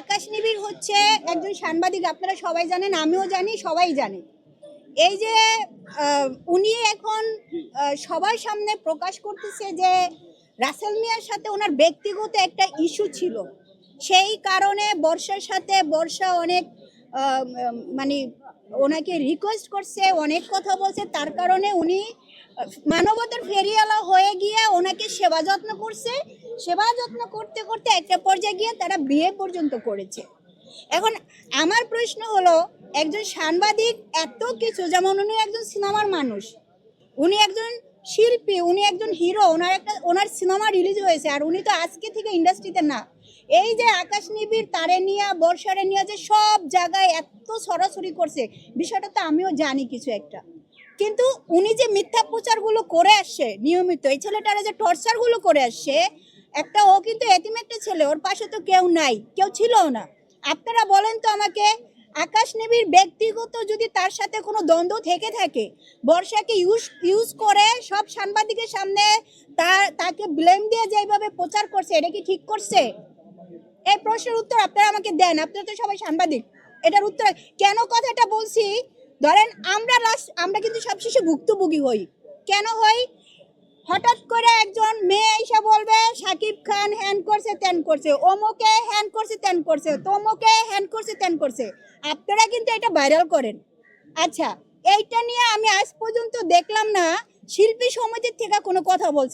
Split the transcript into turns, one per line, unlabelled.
আকাশ নিবিড় হচ্ছে একজন সাংবাদিক, আপনারা সবাই জানেন, আমিও জানি, সবাই জানে। এই যে উনি এখন সবার সামনে প্রকাশ করতেছে যে রাসেল মিয়ার সাথে ওনার ব্যক্তিগত একটা ইস্যু ছিল। সেই কারণে বর্ষার সাথে বর্ষা অনেক মানে ওনাকে রিকোয়েস্ট করছে, অনেক কথা বলছে। তার কারণে উনি মানবতার ফেরিয়ালা হয়ে গিয়ে ওনাকে সেবা যত্ন করছে। সেবা যত্ন করতে করতে একটা পর্যায়ে গিয়ে তারা বিয়ে পর্যন্ত করেছে। এখন আমার প্রশ্ন হলো, একজন সাংবাদিক এত কিছু, যেমন উনি একজন সিনেমার মানুষ, উনি একজন শিল্পী, উনি একজন হিরো, ওনার একটা, ওনার সিনেমা রিলিজ হয়েছে, আর উনি তো আজকে থেকে ইন্ডাস্ট্রিতে না। এই যে আকাশ নিবিড়, তারে নিয়ে, বর্ষারে নিয়ে যে সব জায়গায় এত সরাসরি করছে, বিষয়টা তো আমিও জানি কিছু একটা। কিন্তু উনি যে মিথ্যা প্রচারগুলো করে আসছে, নিয়মিত, এই ছেলেটারা যে টর্চারগুলো করে আসছে একটা ও কিন্তু এতিম একটা ছেলে, ওর পাশে তো কেউ নাই, কেউ ছিলও না। আপনারা বলেন তো আমাকে, আকাশ নেবীর ব্যক্তিগত যদি তার সাথে কোনো দ্বন্দ্ব থেকে থাকে, বর্ষাকে ইউজ ইউজ করে সব সাংবাদিকের সামনে তার তাকে ব্লেম দিয়ে যেভাবে প্রচার করছে, এটা কি ঠিক করছে? এই প্রশ্নের উত্তর আপনারা আমাকে দেন, আপনারা তো সবাই সাংবাদিক। এটার উত্তর কেন কথাটা বলছি? ধরেন আমরা লাস্ট আমরা কিন্তু সবশেষে ভুক্তভোগী হই। কেন হই? হঠাৎ করে একজন মেয়ে এসে বলবে সাকিব খান হ্যান করছে ত্যান করছে। অমুকে হ্যান করছে ত্যান করছে। তমুকে হ্যান করছে ত্যান করছে। আপনারা কিন্তু এটা ভাইরাল করেন। আচ্ছা এইটা নিয়ে আমি আজ পর্যন্ত দেখলাম না। শিল্পী সমিতির থেকে কোনো কথা বলছে।